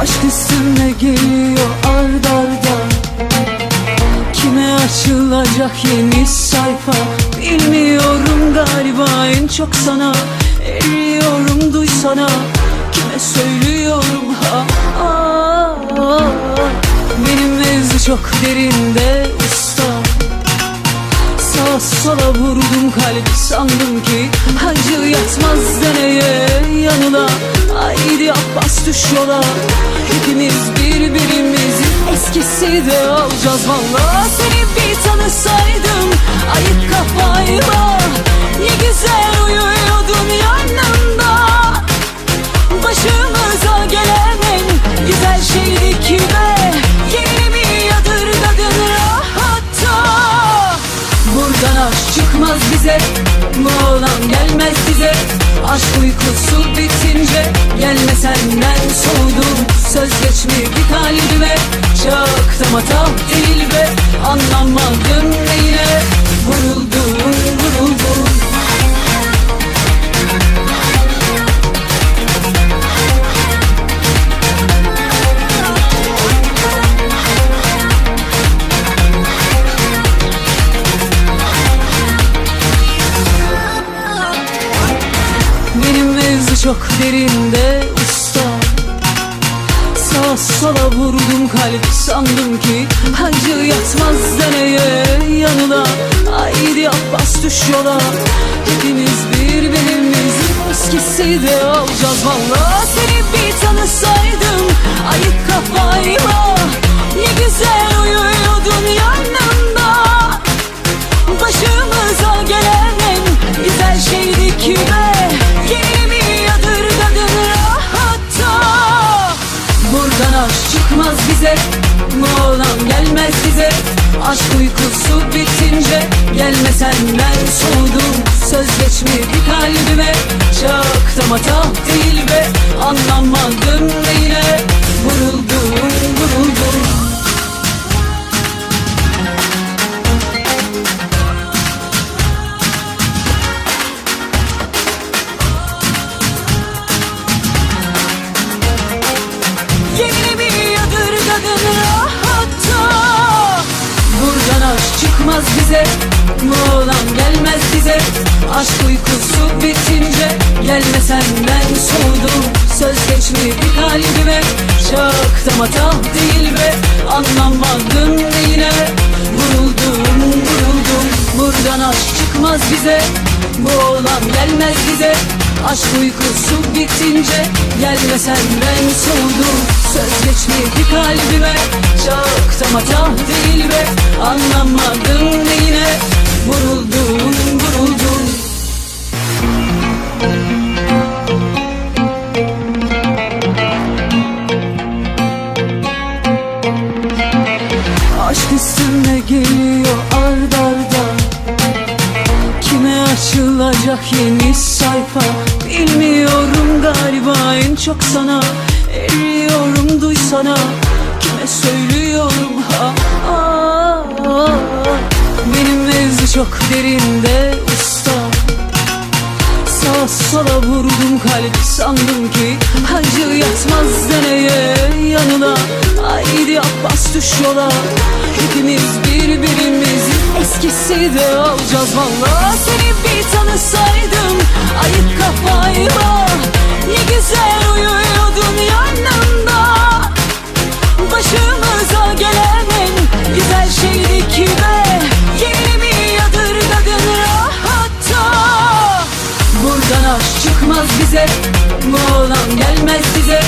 Aşk üstüme geliyor ard arda. Kime açılacak yeni sayfa? Bilmiyorum galiba en çok sana Eriyorum duysana. Kime söylüyorum ha? Aa, aa. Benim mevzu çok derinde usta. Sağa sola vurdum kalp sandım ki Hacı yatmaz deneye yanına. Haydi Abbas düş yola. Hepimiz birbirimizin eskisi de olacağız valla Seni bir tanısaydım ayık kafayla. Ne güzel uyuyordun yanımda. Başımıza gelen en güzel şeydi ki be. Yeni mi yadırgadın rahatta Buradan aşk çıkmaz bize. Bu olan gelmez bize Aşk uykusu bitince Gelme senden soğudum. Söz geçmedi kalbime. Çaktım hata değil be. Anlamadım derinde usta. Sağa sola vurdum kalbi sandım ki Hacı yatmaz deneye yanına. Haydi Abbas düş yola. Hepimiz birbirimizin eskisi de olacağız valla Seni bir tanısaydım Olan gelmez bize Aşk uykusu bitince Gelme senden soğudum. Söz geçmedi kalbime. Çaktım bize. Bu olan gelmez bize. Aşk uykusu bitince Gelme senden soğudum. Söz geçmedi kalbime Çaktım hata değil be. Anlamadım neyine. Vuruldum vuruldum. Buradan aşk çıkmaz bize. Bu olan gelmez bize. Aşk uykusu bitince Gelme senden soğudum. Söz geçmedi kalbime Çaktım hata değil be. Anlamadım açılacak yeni sayfa Bilmiyorum galiba en çok sana Eriyorum duysana Kime söylüyorum ha, ha, ha. Benim mevzu çok derinde usta Sağa sola vurdum kalbi sandım ki Hacı yatmaz deneye yanına Haydi Abbas düş yola Hepimiz birbirimizin eskisi de olacağız valla Seni bir tanısaydım ayık kafayla. Ne güzel uyuyordun yanımda. Başımıza gelen en güzel şeydi ki be Yeni mi yadırgadın rahatta Buradan aşk çıkmaz bize Bu olan gelmez bize